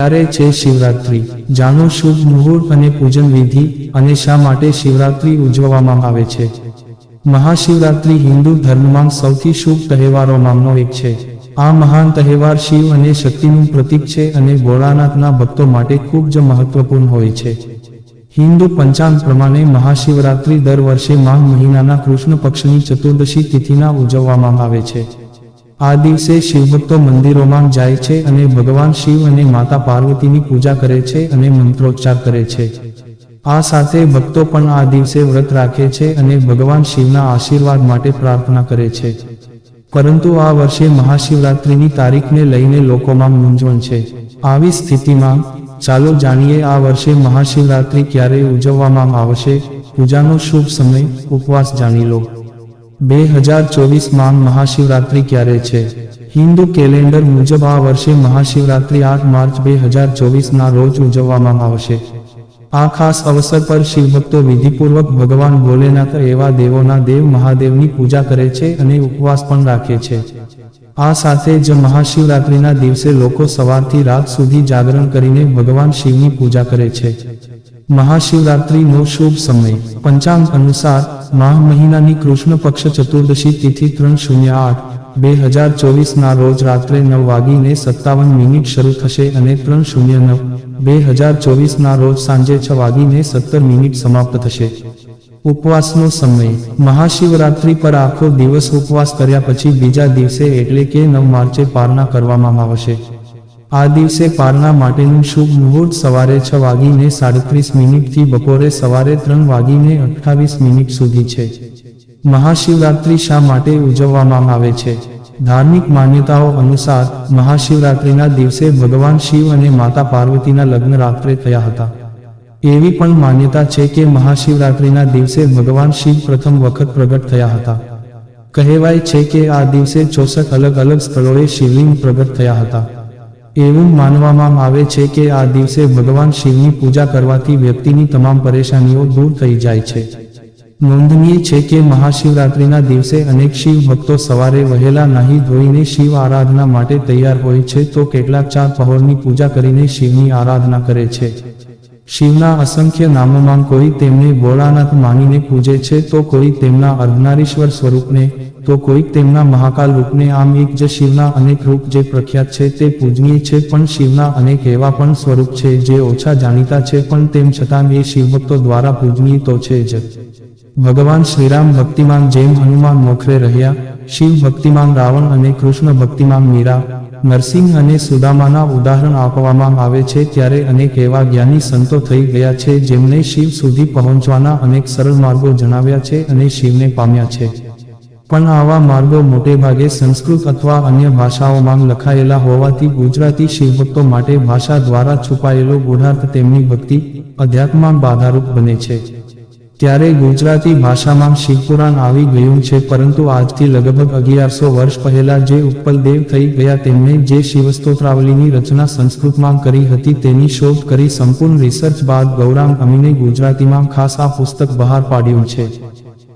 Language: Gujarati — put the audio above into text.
ત્યારે છે શિવરાત્રી. જાણો શુભ મુહૂર્ત અને પૂજન વિધિ અને શા માટે શિવરાત્રી ઉજવવામાં આવે છે. મહાશિવરાત્રી હિન્દુ ધર્મમાં સૌથી શુભ તહેવારોમાંનો એક છે. આ મહાન તહેવાર શિવ અને શક્તિનું પ્રતીક છે અને ભોળાનાથના ભક્તો માટે ખૂબ જ મહત્વપૂર્ણ હોય છે. હિન્દુ પંચાંગ પ્રમાણે મહાશિવરાત્રી દર વર્ષે માઘ મહિનાના કૃષ્ણ પક્ષની ચતુર્દશી તિથિના ઉજવવામાં આવે છે. આ દિવસે શિવભક્તો મંદિરોમાં જાય છે અને ભગવાન શિવ અને માતા પાર્વતીની પૂજા કરે છે અને મંત્રોચ્ચાર કરે છે. આ સાથે ભક્તો પણ આ દિવસે વ્રત રાખે છે અને ભગવાન શિવના આશીર્વાદ માટે પ્રાર્થના કરે છે. પરંતુ આ વર્ષે મહાશિવરાત્રિની તારીખને લઈને લોકોમાં મૂંઝવણ છે. આવી સ્થિતિમાં ચાલો જાણીએ આ વર્ષે મહાશિવરાત્રિ ક્યારે ઉજવવામાં આવશે. પૂજાનો શુભ સમય, ઉપવાસ જાણી લો. બે હજાર ચોવીસમાં મહાશિવરાત્રિ ક્યારે છે? હિન્દુ કેલેન્ડર મુજબ આ વર્ષે મહાશિવરાત્રિ આઠ માર્ચ બે હજાર ચોવીસના રોજ ઉજવવામાં આવશે. આ ખાસ અવસર પર શિવભક્તો વિધિપૂર્વક ભગવાન ભોલેનાથ એવા દેવોના દેવ મહાદેવની પૂજા કરે છે અને ઉપવાસ પણ રાખે છે. આ સાથે જ મહાશિવરાત્રિના દિવસે લોકો સવારથી રાત સુધી જાગરણ કરીને ભગવાન શિવની પૂજા કરે છે. મહાશિવરાત્રિનો શુભ સમય. પંચાંગ અનુસાર માહ મહિનાની કૃષ્ણ પક્ષ ચતુર્દશી તિથિ ત્રણ શૂન્ય આઠ, બે હજાર ચોવીસના રોજ રાત્રે નવ વાગીને સત્તાવન મિનિટ શરૂ થશે અને ત્રણ શૂન્ય નવ, બે હજાર ચોવીસના રોજ સાંજે છ વાગીને સત્તર મિનિટ સમાપ્ત થશે. ઉપવાસનો સમય. મહાશિવરાત્રિ પર આખો દિવસ ઉપવાસ કર્યા પછી બીજા દિવસે એટલે કે નવ માર્ચે પારણા કરવામાં આવશે. આ દિવસે પારણા માટેનું શુભ મુહૂર્ત સવારે છ વાગીને સાડત્રીસ મિનિટથી બપોરે સવારે ત્રણ વાગીને અઠ્ઠાવીસ મિનિટ સુધી છે. મહાશિવરાત્રિ શા માટે ઉજવવામાં આવે છે? ધાર્મિક માન્યતાઓ અનુસાર, મહાશિવરાત્રિના દિવસે ભગવાન શિવ અને માતા પાર્વતીના લગ્ન રાત્રે થયા હતા. એવી પણ માન્યતા છે કે મહાશિવરાત્રિના દિવસે ભગવાન શિવ પ્રથમ વખત પ્રગટ થયા હતા. કહેવાય છે કે આ દિવસે ચોસઠ અલગ અલગ સ્થળોએ શિવલિંગ પ્રગટ થયા હતા. એવું માનવામાં આવે છે કે આ દિવસે ભગવાન શિવની પૂજા કરવાથી વ્યક્તિની તમામ પરેશાનીઓ દૂર થઈ જાય છે. નોંધનીય છે કે મહાશિવરાત્રિના દિવસે અનેક શિવ ભક્તો સવારે વહેલા નાહી ધોઈને શિવ આરાધના માટે તૈયાર હોય છે તો કેટલાક ચાર પહોરની પૂજા કરીને શિવની આરાધના કરે છે. શિવના અસંખ્ય નામોમાં કોઈ તેમને ભોળાનાથ માનીને પૂજે છે તો કોઈ તેમના અર્ધનારીશ્વર સ્વરૂપને તો કોઈક તેમના મહાકાલ રૂપને આમ એક જ શિવના અનેક રૂપ જે પ્રખ્યાત છે તે પૂજનીય છે, પણ શિવના અનેક એવા પણ સ્વરૂપ છે જે ઓછા જાણીતા છે, પણ તેમ છતાં એ શિવભક્તો દ્વારા પૂજનીય તો છે જ. ભગવાન શ્રીરામ ભક્તિમાન જેમ હનુમાન મોખરે રહ્યા, શિવ ભક્તિમાન રાવણ અને કૃષ્ણ ભક્તિમાન મીરા, નરસિંહ અને સુદામાના ઉદાહરણ આપવામાં આવે છે ત્યારે અનેક એવા જ્ઞાની સંતો થઈ ગયા છે જેમને શિવ સુધી પહોંચવાના અનેક સરળ માર્ગો જણાવ્યા છે અને શિવને પામ્યા છે. પણ આવા માર્ગો મોટે ભાગે સંસ્કૃત અથવા અન્ય ભાષાઓમાં લખાયેલા હોવાથી ગુજરાતી શિવભક્તો માટે ભાષા દ્વારા છુપાયેલો ગૂઢાર્થ તેમની ભક્તિ અધ્યાત્મમાં બાધારૂપ બને છે. ત્યારે ગુજરાતી ભાષામાં શિવપુરાણ આવી ગયું છે, પરંતુ આજથી લગભગ અગિયારસો વર્ષ પહેલા જે ઉત્પલદેવ થઈ ગયા તેમણે જે શિવસ્તોત્રાવલીની રચના સંસ્કૃતમાં કરી હતી, તેની શોધ કરી સંપૂર્ણ રિસર્ચ બાદ ગૌરાંગ અમીને ગુજરાતીમાં ખાસ આ પુસ્તક બહાર પાડ્યું છે.